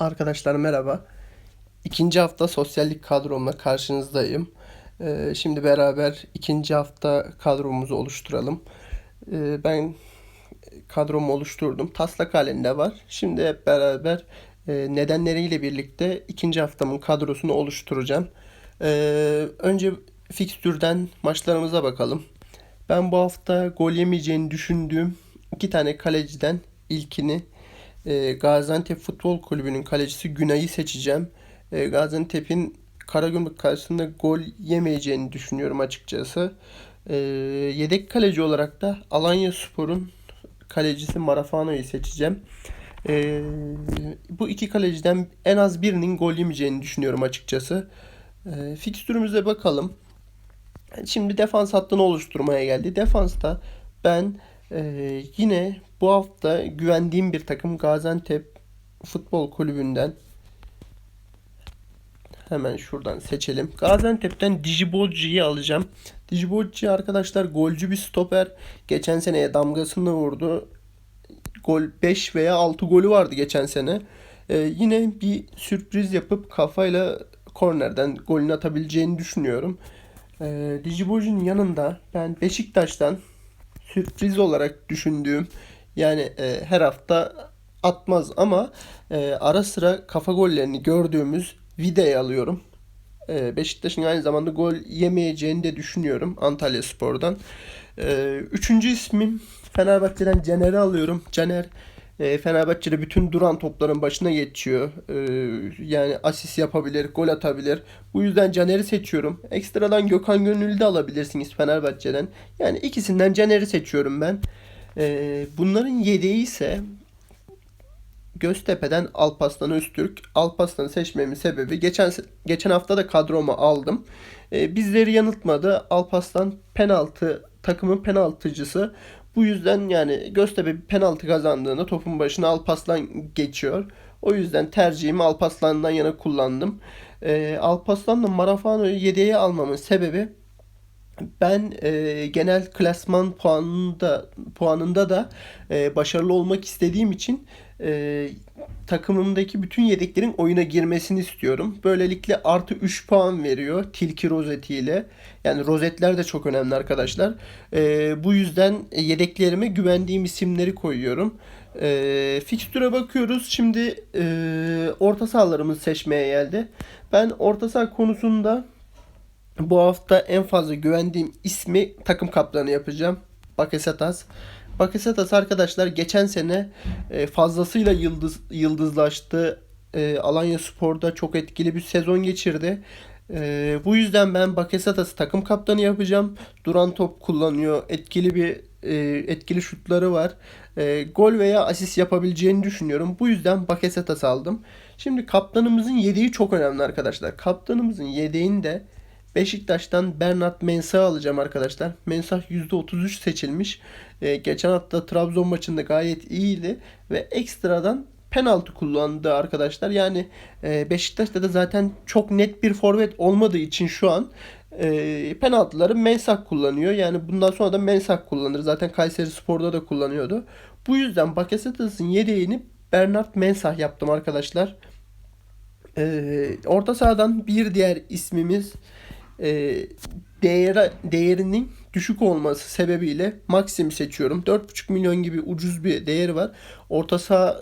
Arkadaşlar merhaba. İkinci hafta sosyallik kadromla karşınızdayım. Ee, şimdi beraber ikinci hafta kadromuzu oluşturalım. Ee, ben kadromu oluşturdum. Taslak halinde var. Şimdi hep beraber e, nedenleriyle birlikte ikinci haftamın kadrosunu oluşturacağım. Ee, önce fikstürden maçlarımıza bakalım. Ben bu hafta gol yemeyeceğini düşündüğüm iki tane kaleciden ilkini e, Gaziantep Futbol Kulübü'nün kalecisi Günay'ı seçeceğim. E, Gaziantep'in Karagümrük karşısında gol yemeyeceğini düşünüyorum açıkçası. E, yedek kaleci olarak da Alanyaspor'un kalecisi Marafano'yu seçeceğim. E, bu iki kaleciden en az birinin gol yemeyeceğini düşünüyorum açıkçası. E, fikstürümüze bakalım. Şimdi defans hattını oluşturmaya geldi. Defansta ben e, yine bu hafta güvendiğim bir takım Gaziantep Futbol Kulübü'nden hemen şuradan seçelim. Gaziantep'ten Dijibolci'yi alacağım. Dijibolci arkadaşlar golcü bir stoper. Geçen seneye damgasını vurdu. Gol 5 veya 6 golü vardı geçen sene. E, yine bir sürpriz yapıp kafayla kornerden golünü atabileceğini düşünüyorum. E, Dijibolci'nin yanında ben Beşiktaş'tan sürpriz olarak düşündüğüm yani e, her hafta atmaz ama e, ara sıra kafa gollerini gördüğümüz Vide'yi alıyorum. E, Beşiktaş'ın aynı zamanda gol yemeyeceğini de düşünüyorum Antalya Spor'dan. E, üçüncü ismim Fenerbahçe'den Caner'i alıyorum. Caner e, Fenerbahçe'de bütün duran topların başına geçiyor. E, yani asist yapabilir, gol atabilir. Bu yüzden Caner'i seçiyorum. Ekstradan Gökhan Gönül'ü de alabilirsiniz Fenerbahçe'den. Yani ikisinden Caner'i seçiyorum ben. E, bunların yedeği ise Göztepe'den Alparslan Öztürk. Alparslan'ı seçmemin sebebi geçen geçen hafta da kadroma aldım. E, bizleri yanıltmadı. Alparslan penaltı takımın penaltıcısı. Bu yüzden yani Göztepe penaltı kazandığında topun başına Alparslan geçiyor. O yüzden tercihimi Alparslan'dan yana kullandım. E, Alparslan'la Marafano'yu yedeğe almamın sebebi ben e, genel klasman puanında puanında da e, başarılı olmak istediğim için e, takımımdaki bütün yedeklerin oyuna girmesini istiyorum. Böylelikle artı 3 puan veriyor tilki rozetiyle. Yani rozetler de çok önemli arkadaşlar. E, bu yüzden yedeklerime güvendiğim isimleri koyuyorum. E, fikstüre bakıyoruz. Şimdi e, orta sahalarımızı seçmeye geldi. Ben orta saha konusunda bu hafta en fazla güvendiğim ismi takım kaptanı yapacağım. Bakasetas. Bakasetas arkadaşlar geçen sene e, fazlasıyla yıldız yıldızlaştı. E, Alanya Spor'da çok etkili bir sezon geçirdi. E, bu yüzden ben Bakasetas'ı takım kaptanı yapacağım. Duran top kullanıyor. Etkili bir etkili şutları var. Gol veya asist yapabileceğini düşünüyorum. Bu yüzden Bakasetas aldım. Şimdi kaptanımızın yedeği çok önemli arkadaşlar. Kaptanımızın yedeğinde Beşiktaş'tan Bernat Mensah alacağım arkadaşlar. Mensah %33 seçilmiş. Ee, geçen hafta Trabzon maçında gayet iyiydi ve ekstradan penaltı kullandı arkadaşlar. Yani e, Beşiktaş'ta da zaten çok net bir forvet olmadığı için şu an e, penaltıları Mensah kullanıyor. Yani bundan sonra da Mensah kullanır. Zaten Kayseri Spor'da da kullanıyordu. Bu yüzden Bakasetas'ın yedeğini Bernard Mensah yaptım arkadaşlar. E, orta sahadan bir diğer ismimiz e, değeri, değerinin düşük olması sebebiyle Maxim'i seçiyorum. 4,5 milyon gibi ucuz bir değeri var. Orta saha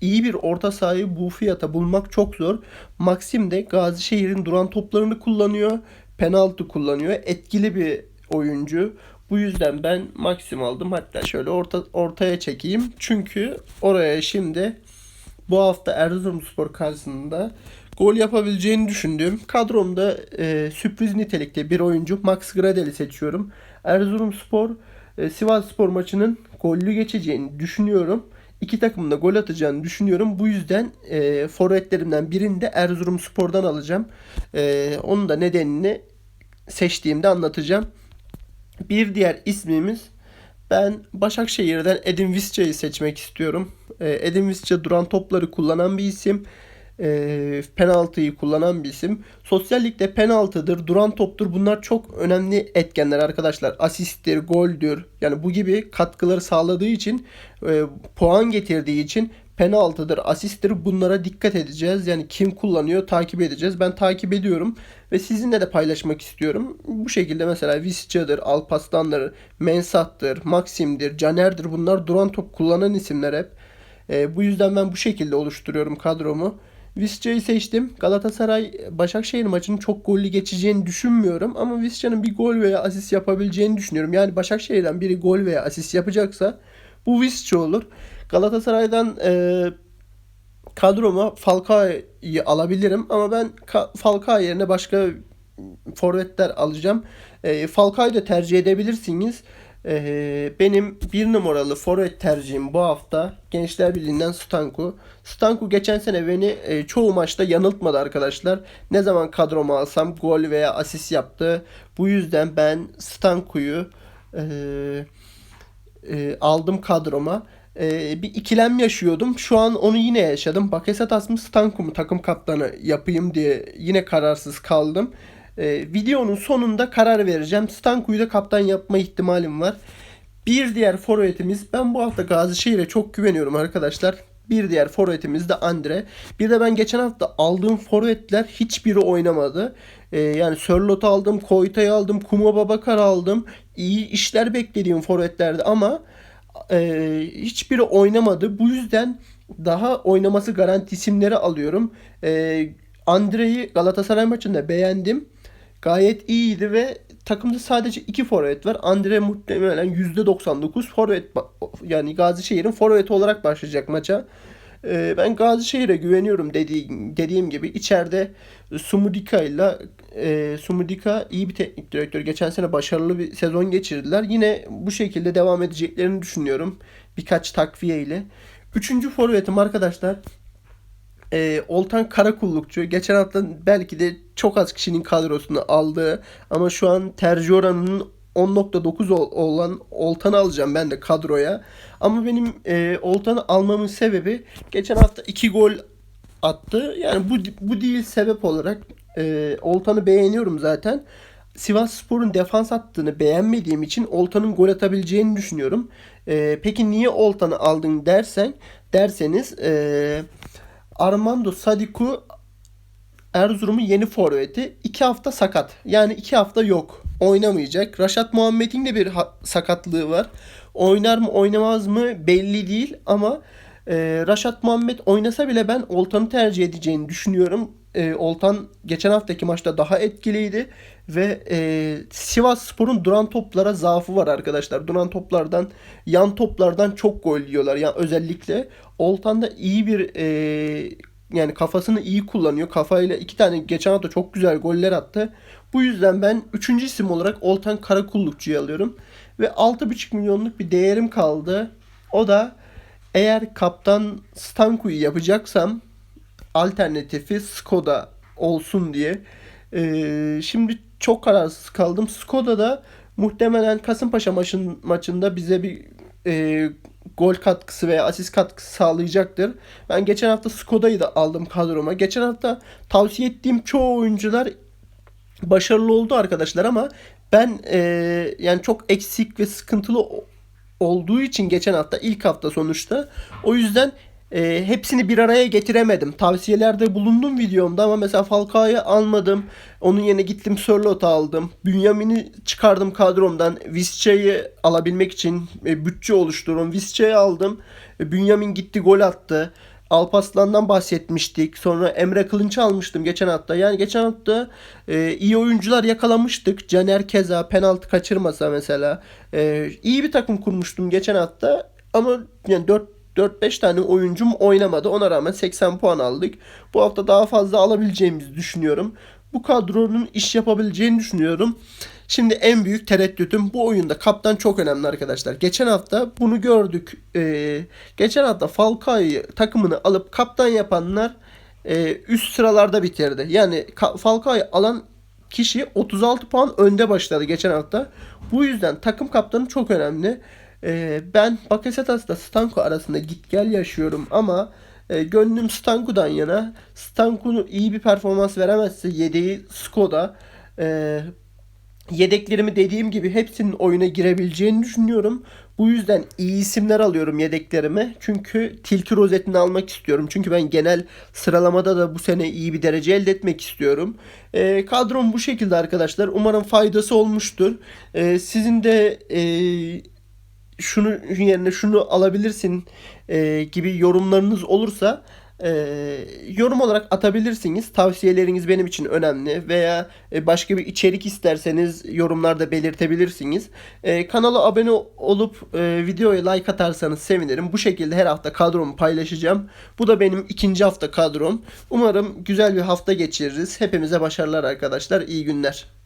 iyi bir orta sahayı bu fiyata bulmak çok zor. Maxim de Gazişehir'in duran toplarını kullanıyor. Penaltı kullanıyor. Etkili bir oyuncu. Bu yüzden ben Maxim aldım. Hatta şöyle orta, ortaya çekeyim. Çünkü oraya şimdi bu hafta Erzurumspor karşısında gol yapabileceğini düşündüğüm kadromda e, sürpriz nitelikte bir oyuncu Max Gradel'i seçiyorum. Erzurumspor e, Sivasspor maçının gollü geçeceğini düşünüyorum. İki takım da gol atacağını düşünüyorum. Bu yüzden e, forvetlerimden birini de Erzurumspor'dan alacağım. E, onun da nedenini seçtiğimde anlatacağım. Bir diğer ismimiz ben Başakşehir'den Edin Visca'yı seçmek istiyorum. E, Edin Visca duran topları kullanan bir isim e, penaltıyı kullanan bir isim. Sosyal ligde penaltıdır, duran toptur bunlar çok önemli etkenler arkadaşlar. Asisttir, goldür yani bu gibi katkıları sağladığı için e, puan getirdiği için penaltıdır, asisttir bunlara dikkat edeceğiz. Yani kim kullanıyor takip edeceğiz. Ben takip ediyorum ve sizinle de paylaşmak istiyorum. Bu şekilde mesela Visca'dır, Alpaslan'dır, Mensah'tır, Maxim'dir, Caner'dir bunlar duran top kullanan isimler hep. E, bu yüzden ben bu şekilde oluşturuyorum kadromu. Visca'yı seçtim. Galatasaray Başakşehir maçının çok gollü geçeceğini düşünmüyorum ama Visca'nın bir gol veya asist yapabileceğini düşünüyorum. Yani Başakşehir'den biri gol veya asist yapacaksa bu Visca olur. Galatasaray'dan e, kadroma Falcao'yu alabilirim ama ben Falcao yerine başka forvetler alacağım. E, Falcao'yu da tercih edebilirsiniz. E, benim bir numaralı forvet tercihim bu hafta Gençler Birliği'nden Stanku. Stanku geçen sene beni e, çoğu maçta yanıltmadı arkadaşlar. Ne zaman kadroma alsam gol veya asist yaptı. Bu yüzden ben Stanku'yu e, e, aldım kadroma. E, bir ikilem yaşıyordum. Şu an onu yine yaşadım. Bakasetas mı Stanku mu takım kaptanı yapayım diye yine kararsız kaldım. E, videonun sonunda karar vereceğim. Stanku'yu da kaptan yapma ihtimalim var. Bir diğer forvetimiz ben bu hafta Gazişehir'e çok güveniyorum arkadaşlar. Bir diğer forvetimiz de Andre. Bir de ben geçen hafta aldığım forvetler hiçbiri oynamadı. Ee, yani Sörlot'u aldım, Koyta'yı aldım, Kuma Babakar aldım. İyi işler beklediğim forvetlerdi ama e, hiçbiri oynamadı. Bu yüzden daha oynaması garanti isimleri alıyorum. E, Andre'yi Galatasaray maçında beğendim. Gayet iyiydi ve takımda sadece iki forvet var. Andre muhtemelen %99 forvet yani Gazişehir'in forveti olarak başlayacak maça. Ee, ben Gazişehir'e güveniyorum dediğim, dediğim gibi içeride Sumudika ile e, Sumudika iyi bir teknik direktör. Geçen sene başarılı bir sezon geçirdiler. Yine bu şekilde devam edeceklerini düşünüyorum. Birkaç takviye ile. Üçüncü forvetim arkadaşlar e, Oltan Karakullukçu geçen hafta belki de çok az kişinin kadrosunu aldığı ama şu an tercih oranının 10.9 olan Oltan'ı alacağım ben de kadroya. Ama benim e, Oltan'ı almamın sebebi geçen hafta 2 gol attı. Yani bu bu değil sebep olarak e, Oltan'ı beğeniyorum zaten. Sivas Spor'un defans hattını beğenmediğim için Oltan'ın gol atabileceğini düşünüyorum. E, peki niye Oltan'ı aldın dersen derseniz eee Armando Sadiku Erzurum'un yeni forveti. 2 hafta sakat. Yani 2 hafta yok. Oynamayacak. Raşat Muhammed'in de bir sakatlığı var. Oynar mı oynamaz mı belli değil ama e, Raşat Muhammed oynasa bile ben Oltan'ı tercih edeceğini düşünüyorum. E, Oltan geçen haftaki maçta daha etkiliydi ve e, Sivas Spor'un duran toplara zaafı var arkadaşlar. Duran toplardan, yan toplardan çok gol yiyorlar. Yani özellikle Oltan da iyi bir e, yani kafasını iyi kullanıyor. Kafayla iki tane geçen hafta çok güzel goller attı. Bu yüzden ben üçüncü isim olarak Oltan Karakullukçu'yu alıyorum. Ve 6,5 milyonluk bir değerim kaldı. O da eğer kaptan Stanku'yu yapacaksam alternatifi Skoda olsun diye. Ee, şimdi çok kararsız kaldım. Skoda da muhtemelen Kasımpaşa maçın, maçında bize bir e, gol katkısı veya asist katkısı sağlayacaktır. Ben geçen hafta Skoda'yı da aldım kadroma. Geçen hafta tavsiye ettiğim çoğu oyuncular başarılı oldu arkadaşlar ama ben e, yani çok eksik ve sıkıntılı olduğu için geçen hafta ilk hafta sonuçta o yüzden e, hepsini bir araya getiremedim. Tavsiyelerde bulundum videomda ama mesela Falcao'yu almadım. Onun yerine gittim Sörlot'u aldım. Bünyamin'i çıkardım kadromdan. Visca'yı alabilmek için e, bütçe oluştururum. Visca'yı aldım. E, Bünyamin gitti gol attı. Alpaslan'dan bahsetmiştik. Sonra Emre Kılınç almıştım geçen hafta. Yani geçen hafta e, iyi oyuncular yakalamıştık. Caner Keza penaltı kaçırmasa mesela. E, iyi bir takım kurmuştum geçen hafta. Ama yani 4 4-5 tane oyuncum oynamadı. Ona rağmen 80 puan aldık. Bu hafta daha fazla alabileceğimizi düşünüyorum. Bu kadronun iş yapabileceğini düşünüyorum. Şimdi en büyük tereddütüm bu oyunda kaptan çok önemli arkadaşlar. Geçen hafta bunu gördük. Ee, geçen hafta Falcao'yu takımını alıp kaptan yapanlar e, üst sıralarda bitirdi. Yani Falcao'yu alan kişi 36 puan önde başladı geçen hafta. Bu yüzden takım kaptanı çok önemli. Ee, ben Bakasetas'la Stanko arasında git gel yaşıyorum ama e, gönlüm Stanko'dan yana. Stanko iyi bir performans veremezse yedeği Skoda. E, yedeklerimi dediğim gibi hepsinin oyuna girebileceğini düşünüyorum. Bu yüzden iyi isimler alıyorum yedeklerime. Çünkü tilki rozetini almak istiyorum. Çünkü ben genel sıralamada da bu sene iyi bir derece elde etmek istiyorum. Ee, kadrom bu şekilde arkadaşlar. Umarım faydası olmuştur. Ee, sizin de e, şunu yerine şunu alabilirsin e, gibi yorumlarınız olursa e, yorum olarak atabilirsiniz. Tavsiyeleriniz benim için önemli veya e, başka bir içerik isterseniz yorumlarda belirtebilirsiniz. E, kanala abone olup e, videoya like atarsanız sevinirim. Bu şekilde her hafta kadromu paylaşacağım. Bu da benim ikinci hafta kadrom. Umarım güzel bir hafta geçiririz. Hepimize başarılar arkadaşlar. İyi günler.